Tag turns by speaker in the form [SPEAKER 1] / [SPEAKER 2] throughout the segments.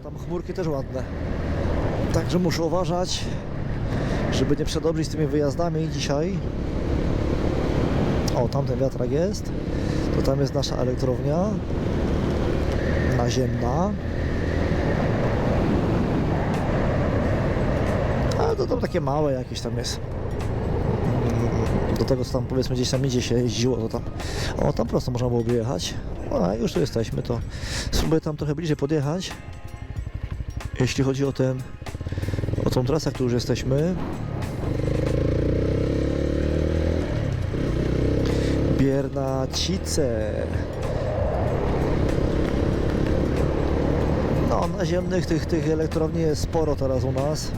[SPEAKER 1] A tam chmurki też ładne. Także muszę uważać, żeby nie przedobrzyć z tymi wyjazdami dzisiaj. O, tamten wiatrak jest. To tam jest nasza elektrownia naziemna. Ale to tam takie małe jakieś tam jest. Do tego co tam powiedzmy gdzieś tam idzie się jeździło, to tam. O, tam prosto można byłoby jechać. O, już tu jesteśmy, to spróbuję tam trochę bliżej podjechać. Jeśli chodzi o ten, o tą trasę, którą już jesteśmy. Biernacice. No, naziemnych tych, tych elektrowni jest sporo teraz u nas.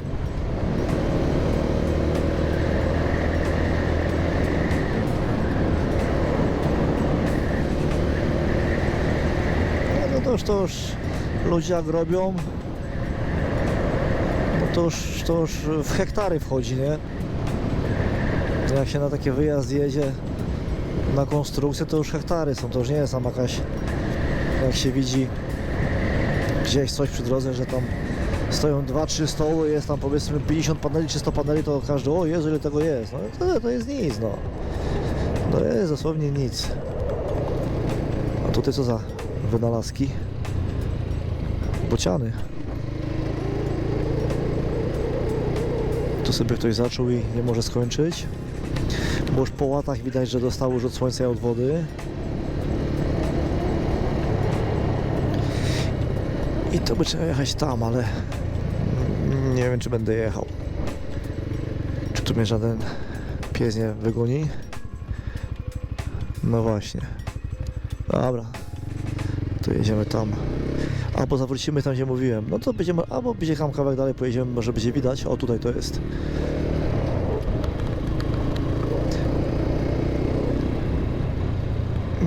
[SPEAKER 1] No, to już, to już ludzie jak robią, to już, to już w hektary wchodzi, nie? Jak się na taki wyjazd jedzie na konstrukcję, to już hektary są, to już nie jest tam jakaś, jak się widzi gdzieś coś przy drodze, że tam stoją 2-3 stoły, jest tam powiedzmy 50 paneli czy 100 paneli, to każdy, o Jezu, ile tego jest, no to, to jest nic, no. To jest dosłownie nic. A tutaj co za wynalazki? Bociany. Tu sobie ktoś zaczął i nie może skończyć. Bo już po łatach widać, że dostało rzut słońca i od wody. I to by trzeba jechać tam, ale nie wiem, czy będę jechał. Czy tu mnie żaden pies nie wygoni? No właśnie. Dobra. To jedziemy tam. Albo zawrócimy tam, gdzie mówiłem. No to będziemy, albo będzie tam kawałek dalej pojedziemy, może będzie widać. O, tutaj to jest.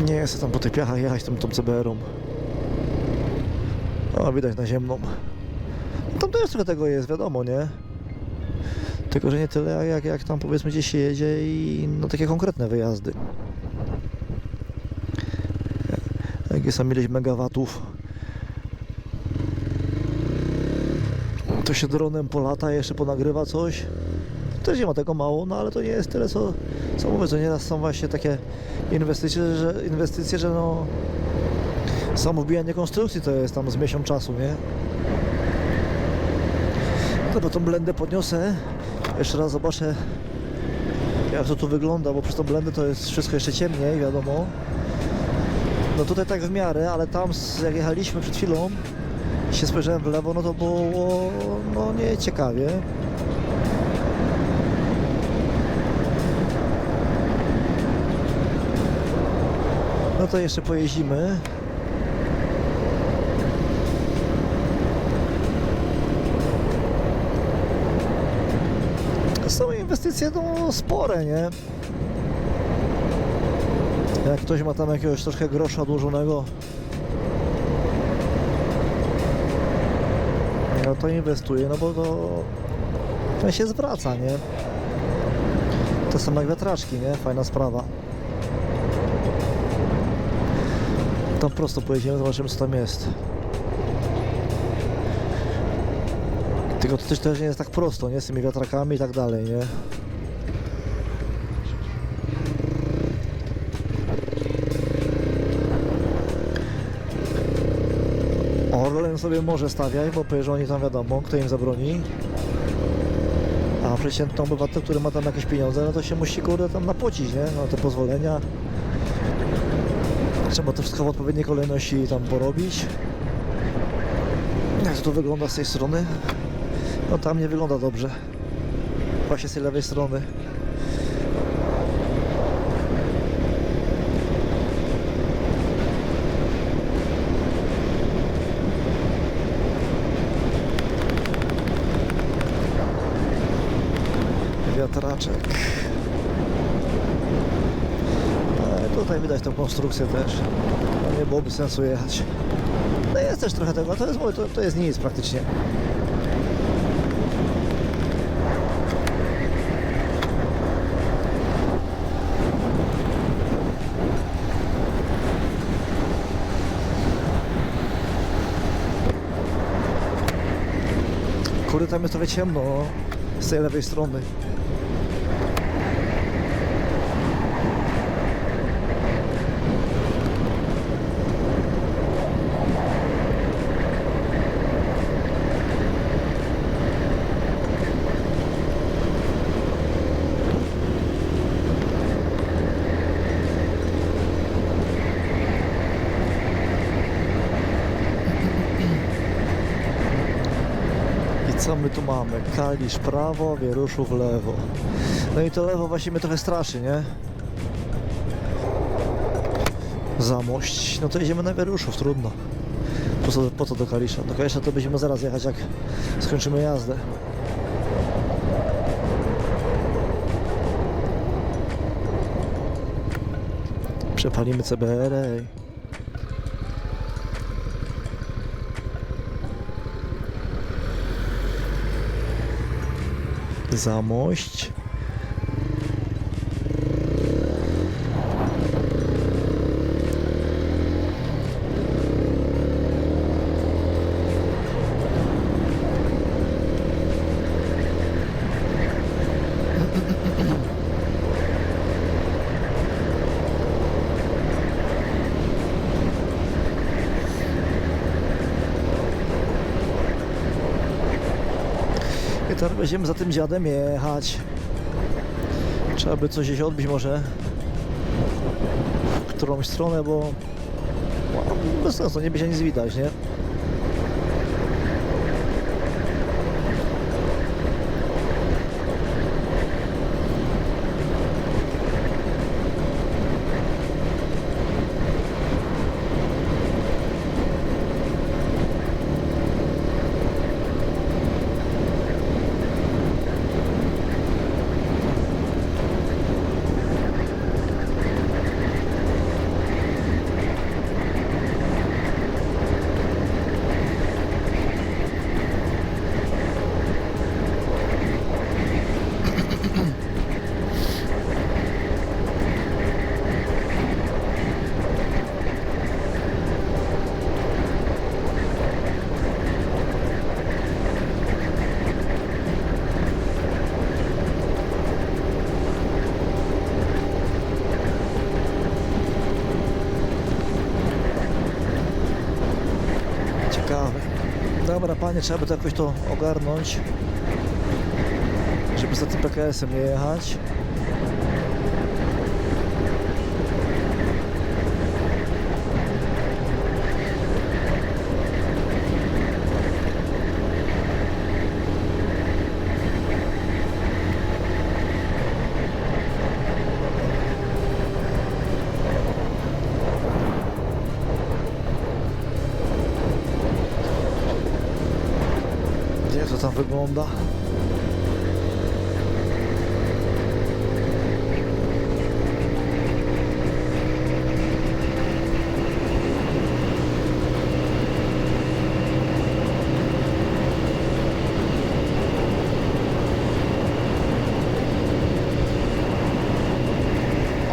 [SPEAKER 1] Nie chcę tam po tych piachach jechać tą, tą CBR-ą. O, widać na ziemną. Tam też trochę tego jest, wiadomo, nie? Tylko, że nie tyle jak, jak tam powiedzmy gdzieś się jedzie i no takie konkretne wyjazdy. Jak jest tam ileś megawatów, to się dronem polata, jeszcze ponagrywa coś. Też nie ma tego mało, no ale to nie jest tyle, co, co mówię, co nieraz są właśnie takie inwestycje, że, inwestycje, że no samo wbijanie konstrukcji to jest tam z miesiąc czasu, nie? No bo tą blendę podniosę, jeszcze raz zobaczę jak to tu wygląda, bo przez tą blendę to jest wszystko jeszcze ciemniej, wiadomo. No tutaj tak w miarę, ale tam jak jechaliśmy przed chwilą się spojrzałem w lewo, no to było no nie ciekawie. No to jeszcze pojeździmy. Są inwestycje no spore, nie? Jak ktoś ma tam jakiegoś troszkę grosza odłożonego, no to inwestuje, no bo to, to się zwraca, nie? To są jak wiatraczki, nie? Fajna sprawa. Tam prosto pojedziemy, zobaczymy co tam jest. Tylko to też, też nie jest tak prosto, nie? Z tymi wiatrakami i tak dalej, nie? Orlen sobie może stawiać, bo przecież oni tam wiadomo, kto im zabroni. A przeciętny obywatel, który ma tam jakieś pieniądze, no to się musi kurde tam napocić, nie? No te pozwolenia. Trzeba to wszystko w odpowiedniej kolejności tam porobić. Jak to wygląda z tej strony? No tam nie wygląda dobrze. Właśnie z tej lewej strony. Wiatraczek. Ale tutaj widać tą konstrukcję też. No nie byłoby sensu jechać. No jest też trochę tego, to jest, to, to jest nic praktycznie. Kurde, tam jest trochę ciemno, no. Z tej lewej strony. Mamy? Kalisz prawo, Wieruszów lewo. No i to lewo właśnie mnie trochę straszy, nie? Zamość. No to jedziemy na Wieruszów, trudno. Po co, po co do Kalisza? Do Kalisza to będziemy zaraz jechać, jak skończymy jazdę. Przepalimy CBR. ej. Zamość. Będziemy za tym dziadem jechać. Trzeba by coś gdzieś odbić może. W którąś stronę, bo bez sensu, nie będzie nic widać, nie? Dobra, panie, trzeba by to jakoś to ogarnąć. Żeby za tym PKS-em nie jechać. To wygląda?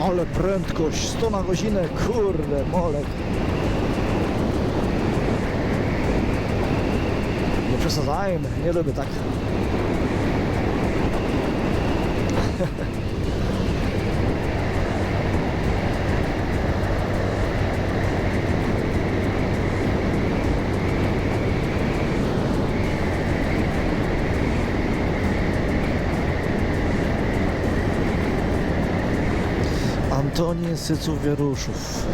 [SPEAKER 1] Ale prędkość 100 na godzinę, kurde, molek. Przesadzajmy, nie lubię tak. Antonin Syców Wieruszów.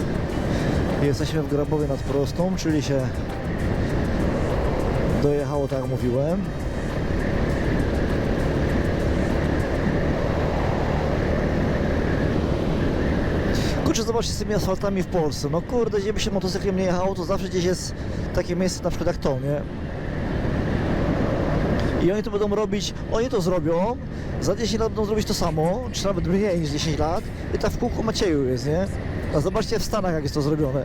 [SPEAKER 1] Jesteśmy w Grabowie nad Prostą, czyli się dojechało tak jak mówiłem. Kurczę, zobaczcie z tymi asfaltami w Polsce. No kurde, gdzie by się motocyklem nie jechało, to zawsze gdzieś jest takie miejsce na przykład jak to, nie? I oni to będą robić, oni to zrobią, za 10 lat będą zrobić to samo, czy nawet mniej niż 10 lat i tak w kółku Macieju jest, nie? A zobaczcie w Stanach jak jest to zrobione.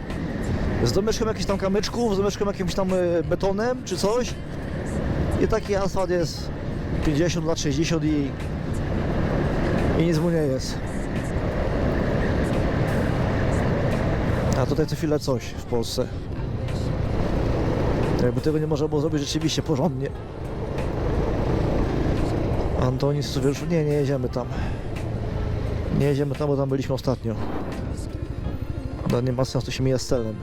[SPEAKER 1] Z domeczkiem jakichś tam kamyczków, z domeczkiem jakimś tam e, betonem czy coś i taki asfalt jest 50 lat 60 i, i nic mu nie jest. A tutaj co chwilę coś w Polsce. Jakby tego nie można było zrobić rzeczywiście porządnie. Antoni Sowieszów. Nie, nie jedziemy tam. Nie jedziemy tam, bo tam byliśmy ostatnio. No nie ma sensu się mija z celem.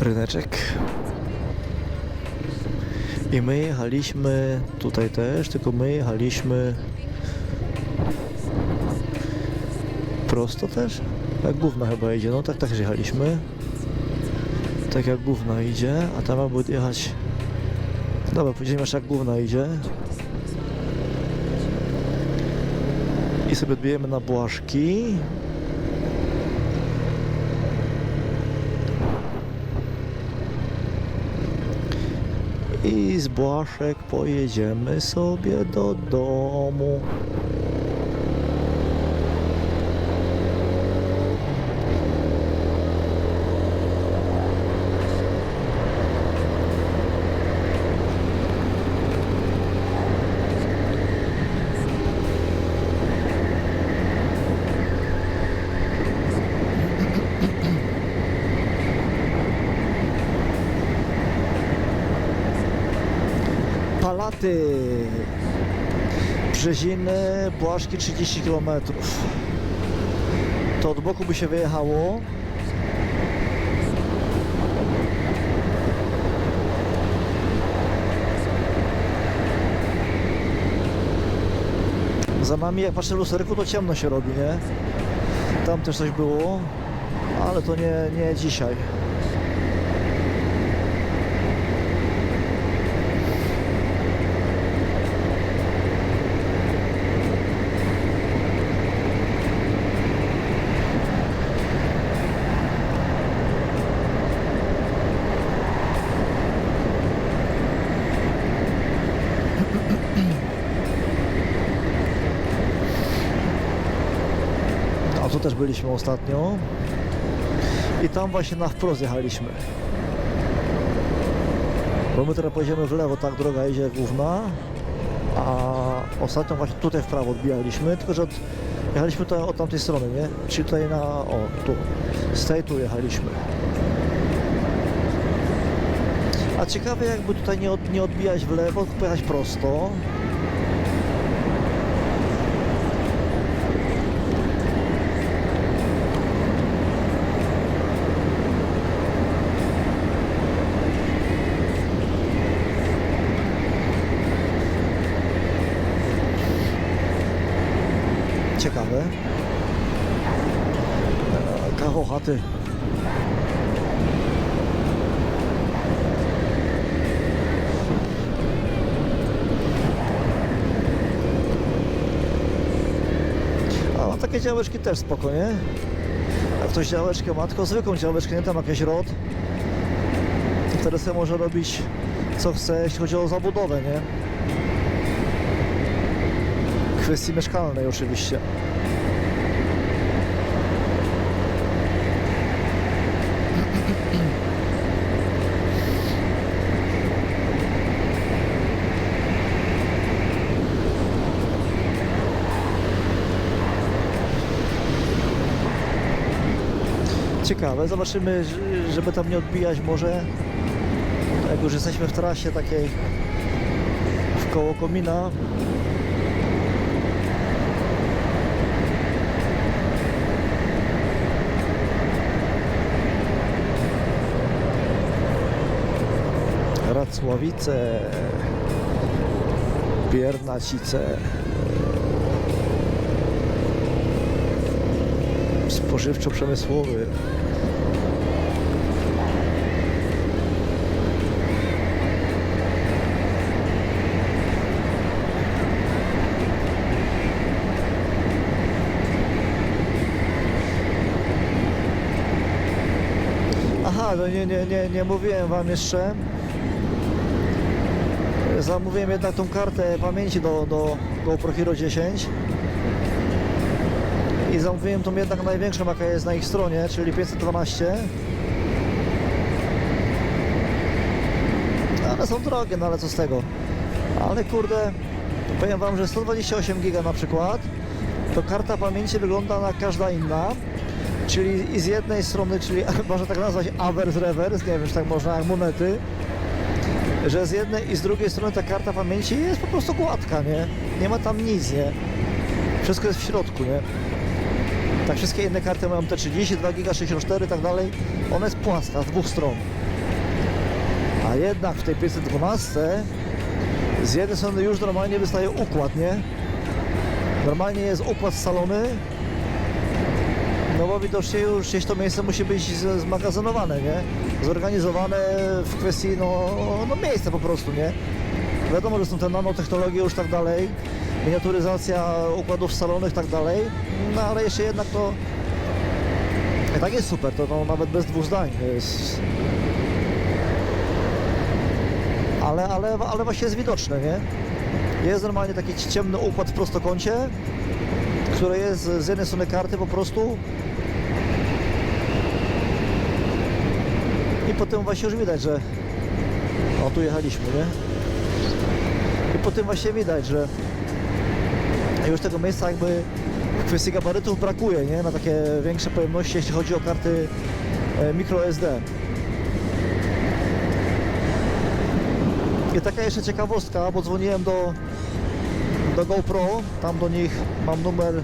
[SPEAKER 1] Ryneczek. I my jechaliśmy tutaj też, tylko my jechaliśmy prosto też? Jak gówna chyba idzie, no tak też jechaliśmy. Tak jak gówna idzie, a tam jakby jechać... Dobra, pójdziemy jeszcze jak gówna idzie. I sobie odbijemy na Błaszki. I z Błaszek pojedziemy sobie do domu. Palaty. Brzeziny, Błaszki 30 km. To od boku by się wyjechało. Za nami, jak patrzę w lusterku, to ciemno się robi, nie? Tam też coś było, ale to nie, nie dzisiaj. Byliśmy ostatnio. I tam właśnie na wprost jechaliśmy. Bo my teraz pojedziemy w lewo, tak droga idzie główna. A ostatnio właśnie tutaj w prawo odbijaliśmy, tylko że od, jechaliśmy tutaj od tamtej strony, nie? Czyli tutaj na, o, tu. Z tej tu jechaliśmy. A ciekawe jakby tutaj nie, od, nie odbijać w lewo, tylko pojechać prosto. Ciekawe. E, Kawał chaty. A no, działeczki też spoko, nie? Jak ktoś działeczkę ma, tylko zwykłą działeczkę, nie tam jakieś rod. Wtedy sobie może robić co chce, jeśli chodzi o zabudowę, nie? kwestii mieszkalnej oczywiście. Zobaczymy, żeby tam nie odbijać może, jak już jesteśmy w trasie takiej w koło komina, Racławice, Piernacice, spożywczo-przemysłowy. No nie, nie, nie, nie mówiłem wam jeszcze. Zamówiłem jednak tą kartę pamięci do, do GoPro Hero 10 i zamówiłem tą jednak największą jaka jest na ich stronie, czyli 512 ale są drogie, no ale co z tego Ale kurde, powiem wam, że 128 giga na przykład, to karta pamięci wygląda na każda inna. Czyli z jednej strony, czyli można tak nazwać avers revers, nie wiem, czy tak można, jak monety, że z jednej i z drugiej strony ta karta pamięci jest po prostu gładka, nie? Nie ma tam nic, nie? Wszystko jest w środku, nie? Tak wszystkie inne karty mają te 32 giga, 64 i tak dalej. Ona jest płaska z dwóch stron. A jednak w tej 512 z jednej strony już normalnie wystaje układ, nie? Normalnie jest układ scalony, no bo widocznie już gdzieś to miejsce musi być zmagazynowane, nie? Zorganizowane w kwestii, no, no miejsca po prostu, nie? Wiadomo, że są te nanotechnologie już tak dalej, miniaturyzacja układów salonych tak dalej, no ale jeszcze jednak to tak jest super, to no, nawet bez dwóch zdań jest ale, ale, ale właśnie jest widoczne, nie? Jest normalnie taki ciemny układ w prostokącie, który jest z jednej strony karty po prostu i potem właśnie już widać, że o tu jechaliśmy, nie? I potem właśnie widać, że już tego miejsca jakby w kwestii gabarytów brakuje, nie? Na takie większe pojemności, jeśli chodzi o karty e, microSD. I taka jeszcze ciekawostka, bo dzwoniłem do, do GoPro, tam do nich mam numer,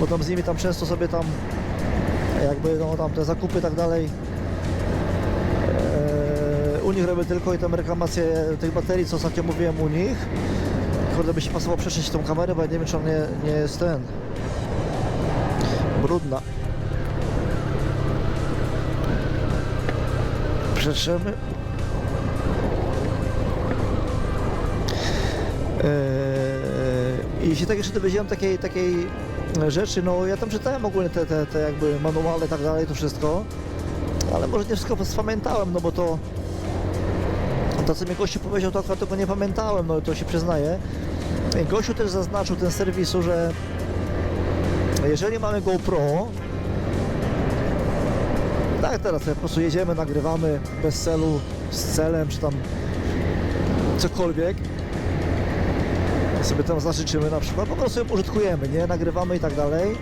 [SPEAKER 1] bo tam z nimi tam często sobie tam jakby no tam te zakupy i tak dalej u nich robię tylko i tam reklamacje tych baterii, co ostatnio mówiłem u nich. Kurde by się pasowało przeszyć tą kamerę, bo ja nie wiem czy on nie, nie jest ten. Brudna. Przetrzemy Eee, I się tak jeszcze dowiedziałem takiej, takiej rzeczy, no ja tam czytałem ogólnie te, te, te jakby manuale i tak dalej, to wszystko, ale może nie wszystko spamiętałem, no bo to to co mi gościu powiedział, to akurat tego nie pamiętałem, no to się przyznaję. I gościu też zaznaczył ten serwisu, że jeżeli mamy GoPro, tak teraz po prostu jedziemy, nagrywamy bez celu, z celem, czy tam cokolwiek, sobie tam zażyczymy na przykład, po prostu ją użytkujemy, nie? Nagrywamy i tak dalej.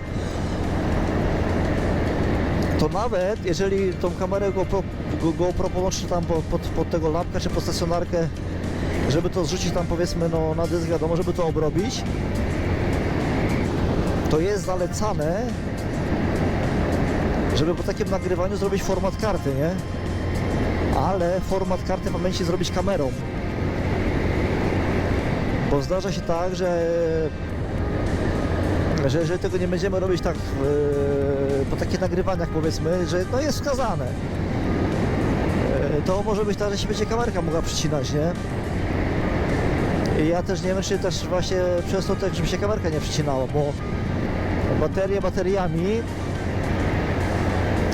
[SPEAKER 1] To nawet jeżeli tą kamerę GoPro, Go- GoPro podłączy tam pod, pod, pod tego lapka czy pod stacjonarkę, żeby to zrzucić tam powiedzmy no, na dysk, wiadomo, żeby to obrobić, to jest zalecane, żeby po takim nagrywaniu zrobić format karty, nie? Ale format karty pamięci zrobić kamerą. Bo zdarza się tak, że, że jeżeli tego nie będziemy robić tak yy, po takich nagrywaniach powiedzmy, że no jest wskazane, to może być tak, że się będzie kamerka mogła przycinać, nie? I ja też nie wiem, czy też właśnie przez to żeby się kamerka nie przycinała, bo baterie bateriami,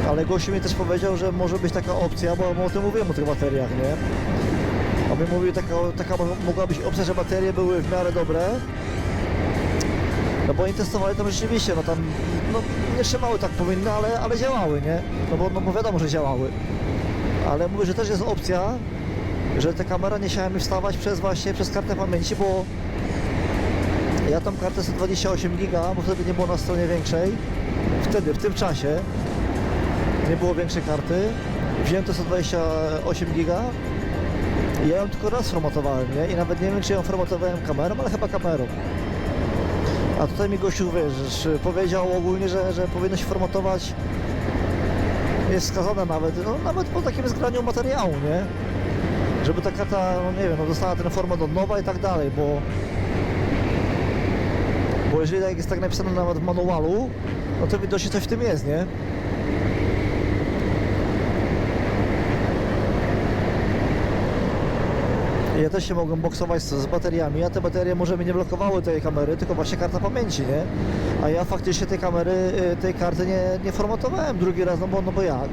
[SPEAKER 1] ale gościu mi też powiedział, że może być taka opcja, bo o tym mówiłem o tych bateriach, nie? A my mówił, taka, taka mo- mogła być opcja, że baterie były w miarę dobre. No bo oni testowali tam rzeczywiście, no tam no, nie trzymały tak powinny, ale, ale działały, nie? No bo, no bo wiadomo, że działały. Ale mówię, że też jest opcja, że ta kamera nie chciała mi wstawać przez właśnie, przez kartę pamięci, bo ja tam kartę 128 giga, bo wtedy nie było na stronie większej. Wtedy, w tym czasie nie było większej karty. Wziąłem to 128 giga ja ją tylko raz formatowałem, nie? I nawet nie wiem, czy ją formatowałem kamerą, ale chyba kamerą. A tutaj mi gościu, wiesz, powiedział ogólnie, że, że powinno się formatować jest wskazane nawet, no nawet po takim zgraniu materiału, nie? Żeby ta karta, no nie wiem, no dostała ten format od nowa i tak dalej, bo bo jeżeli tak jest tak napisane nawet w manualu, no to widocznie coś w tym jest, nie? Ja też się mogłem boksować z, z bateriami, a te baterie może mi nie blokowały tej kamery, tylko właśnie karta pamięci, nie? A ja faktycznie tej kamery, y, tej karty nie, nie formatowałem drugi raz, no bo, no bo jak?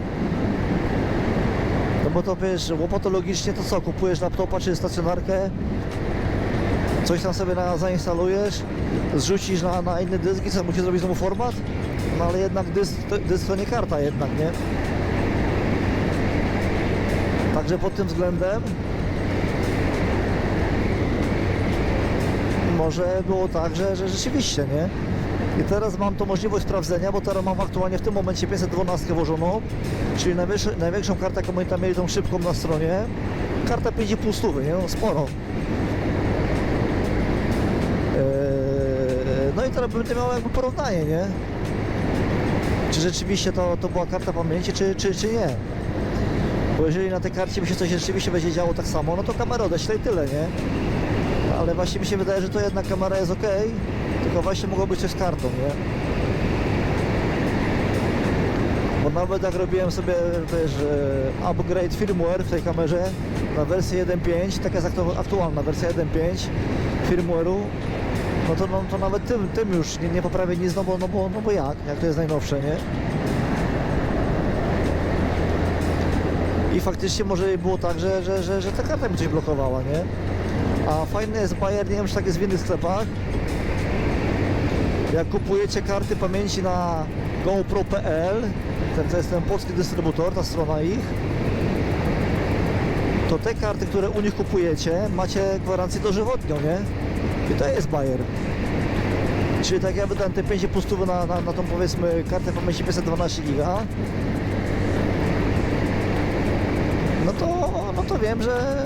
[SPEAKER 1] No bo to wiesz, łopatologicznie to co, kupujesz laptopa czy stacjonarkę, coś tam sobie na, zainstalujesz, zrzucisz na, na inny dysk i co, musisz zrobić znowu format? No ale jednak dysk, to- dysk to nie karta jednak, nie? Także pod tym względem może było tak, że, że rzeczywiście, nie? I teraz mam tą możliwość sprawdzenia, bo teraz mam aktualnie w tym momencie 512 włożoną, czyli największą kartę, jaką oni tam mieli, tą szybką na stronie. Karta 5,5 stówy, nie? No, sporo. Eee, no i teraz będę miał jakby porównanie, nie? Czy rzeczywiście to, to była karta pamięci, czy, czy, czy nie? Bo jeżeli na tej karcie by się coś rzeczywiście będzie działo tak samo, no to kamera odeślę i tyle, nie? Ale właśnie mi się wydaje, że to jednak kamera jest ok, tylko właśnie mogło być coś z kartą, nie? Bo nawet jak robiłem sobie też e, upgrade firmware w tej kamerze na wersję 1.5, taka jest aktu- aktualna wersja 1.5 firmware'u, no to, no, to nawet tym, tym już nie, nie poprawię nic, no bo, no, bo, no bo jak, jak to jest najnowsze, nie? I faktycznie może było tak, że, że, że, że ta karta mi coś blokowała, nie? A fajny jest Bayer, nie wiem czy tak jest w innych sklepach. Jak kupujecie karty pamięci na GoPro.pl, ten to jest ten polski dystrybutor, ta strona ich, to te karty, które u nich kupujecie, macie gwarancję dożywotnią, nie? I to jest Bayer. Czyli tak ja wydałem te 5 pustów na, na, na tą powiedzmy kartę pamięci 512 giga, no to, no to wiem, że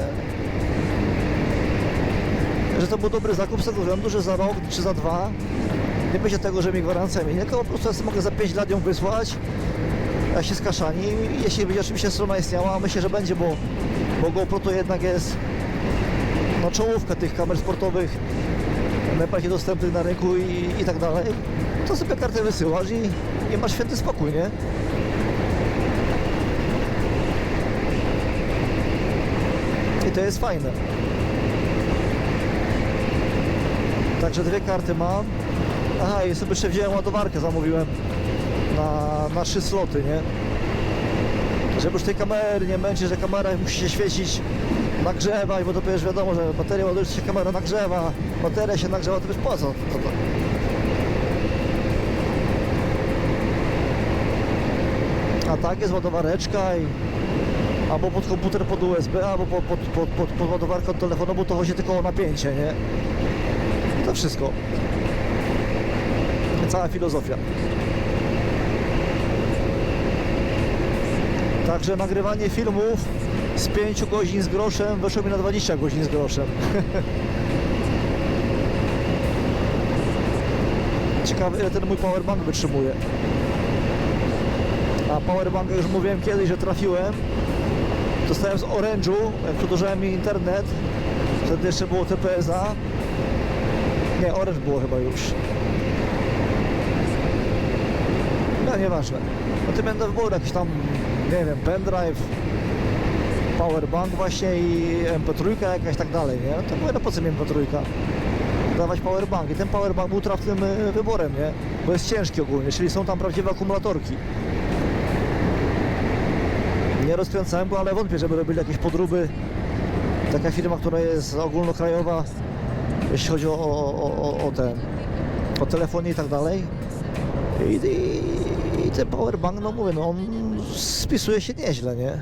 [SPEAKER 1] że to był dobry zakup z tego względu, że za rok czy za dwa nie będzie tego, że mi gwarancja minie, tylko po prostu mogę za 5 lat ją wysłać, jak się skaszani, jeśli będzie oczywiście strona istniała, a myślę, że będzie, bo, bo GoPro to jednak jest no, czołówka tych kamer sportowych najbardziej dostępnych na rynku i, i tak dalej, to sobie kartę wysyłasz i, i masz święty spokój, nie? I to jest fajne. Także dwie karty mam. Aha, i sobie jeszcze wziąłem ładowarkę, zamówiłem na, na trzy sloty, nie? Żeby już tej kamery nie męczyć, że kamera musi się świecić, nagrzewać, bo to przecież wiadomo, że bateria ładuje się kamera nagrzewa, bateria się nagrzewa, to wiesz po co? To, to. A tak jest ładowareczka i albo pod komputer pod USB, albo pod, pod, pod, pod, pod ładowarkę od telefonu, bo to chodzi tylko o napięcie, nie? To wszystko. Cała filozofia. Także nagrywanie filmów z 5 godzin z groszem wyszło mi na 20 godzin z groszem. Ciekawe ile ten mój powerbank wytrzymuje. A powerbanka już mówiłem kiedyś, że trafiłem. Dostałem z Orange'u, jak przedłużałem mi internet. Wtedy jeszcze było TPSA. Nie, Orange było chyba już. No nieważne. No to będę wyboru jakiś tam, nie wiem, pendrive, powerbank właśnie i MP3 jakaś tak dalej, nie? To mówię, no po co mi MP3? Dawać powerbank i ten powerbank był trafnym y, wyborem, nie? Bo jest ciężki ogólnie, czyli są tam prawdziwe akumulatorki. Nie rozkręcałem go, ale wątpię, żeby robili jakieś podróby. Taka firma, która jest ogólnokrajowa, jeśli chodzi o, o, o, o, ten, o telefony i tak dalej. I, i, i ten powerbank, no mówię, no on spisuje się nieźle, nie?